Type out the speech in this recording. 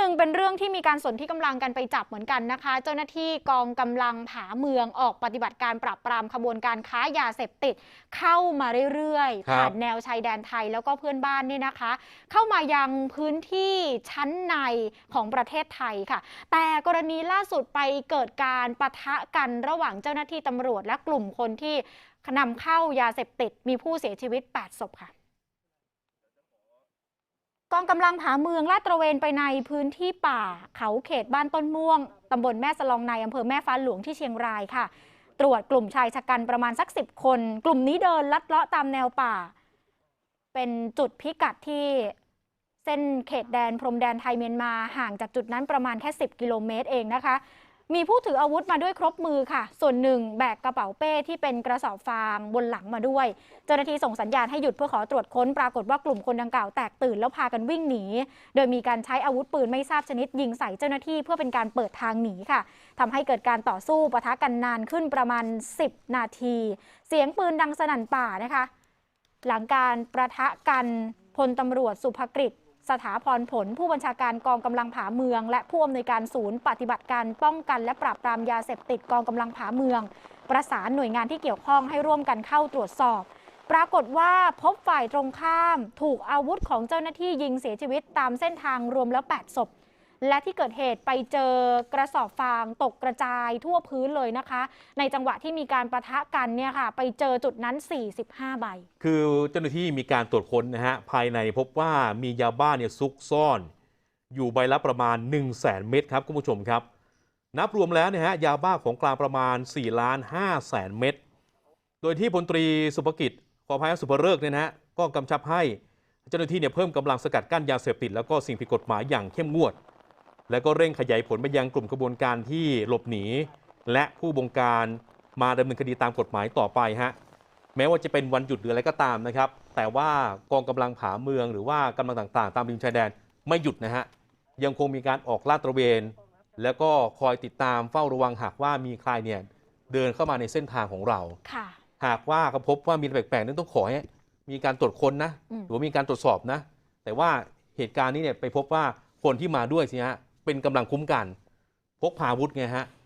หนึ่งเป็นเรื่องที่มีการสนที่กำลังกันไปจับเหมือนกันนะคะ เจ้าหน้าที่กองกำลังผาเมืองออกปฏิบัติการปราบปรามขบวนการค้ายาเสพติด เข้ามาเรื่อยครับๆผ่านแนวชายแดนไทยแล้วก็เพื่อนบ้านเนี่ยนะคะ เข้ามายังพื้นที่ชั้นในของประเทศไทยค่ะ แต่กรณีล่าสุดไปเกิดการปะทะกันระหว่างเจ้าหน้าที่ตำรวจและกลุ่มคนที่นำเข้ายาเสพติดมีผู้เสียชีวิต 8 ศพค่ะ กองกำลังผาเมืองลาดตระเวนไปในพื้นที่ป่า เขาเขตบ้านต้นม่วงตำบลแม่สลองในอำเภอแม่ฟ้าหลวงที่เชียงรายค่ะ ตรวจกลุ่มชายชะกันประมาณสักสิบคน กลุ่มนี้เดินลัดเลาะตามแนวป่า เป็นจุดพิกัดที่เส้นเขตแดนพรมแดนไทยเมียนมาห่างจากจุดนั้นประมาณแค่ 10 กิโลเมตรเองนะคะ มีผู้ถืออาวุธมาด้วยครบมือค่ะ ส่วนหนึ่งแบกกระเป๋าเป้ที่เป็นกระสอบฟางบนหลังมาด้วย เจ้าหน้าที่ส่งสัญญาณให้หยุดเพื่อขอตรวจค้น ปรากฏว่ากลุ่มคนดังกล่าวแตกตื่นแล้วพากันวิ่งหนี โดยมีการใช้อาวุธปืนไม่ทราบชนิดยิงใส่เจ้าหน้าที่เพื่อเป็นการเปิดทางหนีค่ะทำให้เกิดการต่อสู้ปะทะกันนานขึ้นประมาณ 10 นาที เสียงปืนดังสนั่นป่านะคะ หลังการประทะกันพลตำรวจสุภกฤษ สถาพรผลผู้บัญชาการกองกำลังผาเมือง และผู้อำนวยการศูนย์ปฏิบัติการป้องกันและปราบปรามยาเสพติดกองกำลังผาเมือง ประสานหน่วยงานที่เกี่ยวข้องให้ร่วมกันเข้าตรวจสอบ ปรากฏว่าพบฝ่ายตรงข้าม ถูกอาวุธของเจ้าหน้าที่ยิงเสียชีวิตตามเส้นทางรวมแล้ว 8 ศพ และที่เกิดเหตุไปเจอกระสอบฟางตกกระจายทั่วพื้นเลยนะคะ ในจังหวะที่มีการประทะกันเนี่ยค่ะ ไปเจอจุดนั้น 45 ใบ คือเจ้าหน้าที่มีการตรวจค้นนะฮะ ภายในพบว่ามียาบ้าเนี่ยซุกซ่อน อยู่ใบละประมาณ 1 0 0 0 0แสนเม็ดครับคุณผู้ชมครับ นับรวมแล้วเนี่ยฮะยาบ้าของกลางประมาณ4ล้าน5แสนเม็ดโดยที่พลตรีสุภกิจขออภัยสุภเริกษ์เนี่ยนะฮะก็กำชับให้เจ้าหน้าที่เนี่ยเพิ่มกำลังสกัดกั้นยาเสพติดแล้วก็สิ่งผิดกฎหมายอย่างเข้มงวด แล้วก็เร่งขยายผลไปยังกลุ่มกระบวนการที่หลบหนี และผู้บงการมาดำเนินคดีตามกฎหมายต่อไปฮะแม้ว่าจะเป็นวันหยุดหรืออะไรก็ตามนะครับ แต่ว่ากองกำลังผาเมืองหรือว่ากำลังต่างๆ ตามริมชายแดนไม่หยุดนะฮะยังคงมีการออกลาดตระเวน แล้วก็คอยติดตามเฝ้าระวังหากว่ามีใครเนี่ยเดินเข้ามาในเส้นทางของเราค่ะหากว่าเขาพบว่ามีอะไรแปลกๆนั้นต้องขอให้มีการตรวจค้นนะอืมหรือว่ามีการตรวจสอบนะ แต่ว่าเหตุการณ์นี้เนี่ยไปพบว่าคนที่มาด้วยสิฮะ เป็นกำลังคุ้มกัน พกพาอาวุธไงฮะ